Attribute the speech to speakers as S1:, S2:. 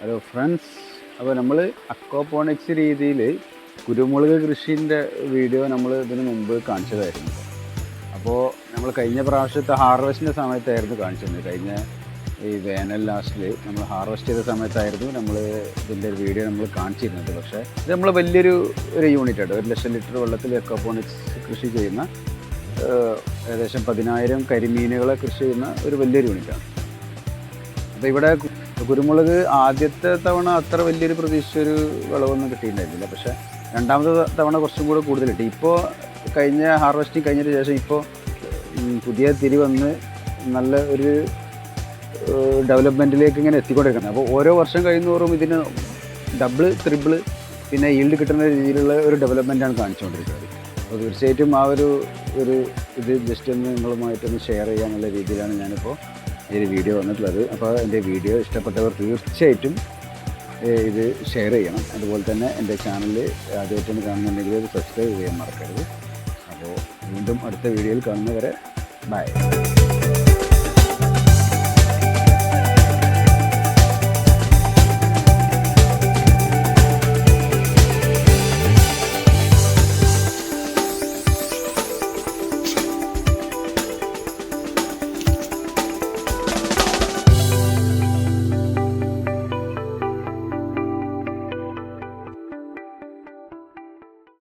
S1: Hello friends അപ്പോൾ നമ്മൾ aquaponics രീതിയിൽ കുരുമുളക് കൃഷിന്റെ വീഡിയോ നമ്മൾ ഇതിനു മുമ്പ് കാണിച്ചതായിരുന്നു. അപ്പോൾ നമ്മൾ കഴിഞ്ഞ പ്രാവശ്യത്തെ ഹാർവസ്റ്റിന്റെ സമയത്തായിരുന്നു കാണിച്ചിരുന്നത്. കഴിഞ്ഞ ഈ വേനൽ ലാസ്റ്റിൽ നമ്മൾ ഹാർവസ്റ്റ് ചെയ്ത സമയത്തായിരുന്നു നമ്മൾ ഇതിന്റെ ഒരു വീഡിയോ നമ്മൾ കാണിച്ചിരുന്നത്. പക്ഷേ ഇത് നമ്മൾ വലിയൊരു ഒരു യൂണിറ്റ് ആണ്. ഒരു ലക്ഷം ലിറ്റർ വെള്ളത്തിൽ അക്വാപോണിക്സ് കൃഷി ചെയ്യുന്ന ഏകദേശം പതിനായിരം കരിമീനുകളെ കൃഷി ചെയ്യുന്ന ഒരു വലിയൊരു യൂണിറ്റാണ് അപ്പോൾ ഇവിടെ കുരുമുളക് ആദ്യത്തെ തവണ അത്ര വലിയൊരു പ്രതീക്ഷ ഒരു വിളവൊന്നും കിട്ടിയിട്ടുണ്ടായിരുന്നില്ല. പക്ഷേ രണ്ടാമത്തെ തവണ കുറച്ചും കൂടെ കൂടുതൽ കിട്ടി. ഇപ്പോൾ കഴിഞ്ഞ ഹാർവെസ്റ്റിംഗ് കഴിഞ്ഞതിന് ശേഷം ഇപ്പോൾ പുതിയ തിരി വന്ന് നല്ല ഒരു ഡെവലപ്മെന്റിലേക്ക് ഇങ്ങനെ എത്തിക്കൊണ്ടിരിക്കുന്നത് അപ്പോൾ ഓരോ വർഷം കഴിയുന്നതോറും ഇതിന് ഡബിൾ ത്രിബിൾ പിന്നെ ഈൽഡ് കിട്ടുന്ന രീതിയിലുള്ള ഒരു ഡെവലപ്മെന്റാണ് കാണിച്ചുകൊണ്ടിരിക്കുന്നത്. അപ്പോൾ തീർച്ചയായിട്ടും ആ ഒരു ഒരു ഇത് ജസ്റ്റ് ഒന്ന് നിങ്ങളുമായിട്ടൊന്ന് ഷെയർ ചെയ്യാനുള്ള രീതിയിലാണ് ഞാനിപ്പോൾ ഒരു വീഡിയോ വന്നിട്ടുള്ളത്. അപ്പോൾ എന്റെ വീഡിയോ ഇഷ്ടപ്പെട്ടവർ തീർച്ചയായിട്ടും ഇത് ഷെയർ ചെയ്യണം. അതുപോലെ തന്നെ എന്റെ ചാനൽ ആദ്യമായിട്ടാണ് കാണുന്നുണ്ടെങ്കിൽ സബ്സ്ക്രൈബ് ചെയ്യാൻ മറക്കരുത്. അപ്പോൾ വീണ്ടും അടുത്ത വീഡിയോയിൽ കാണുന്നവരെ ബൈ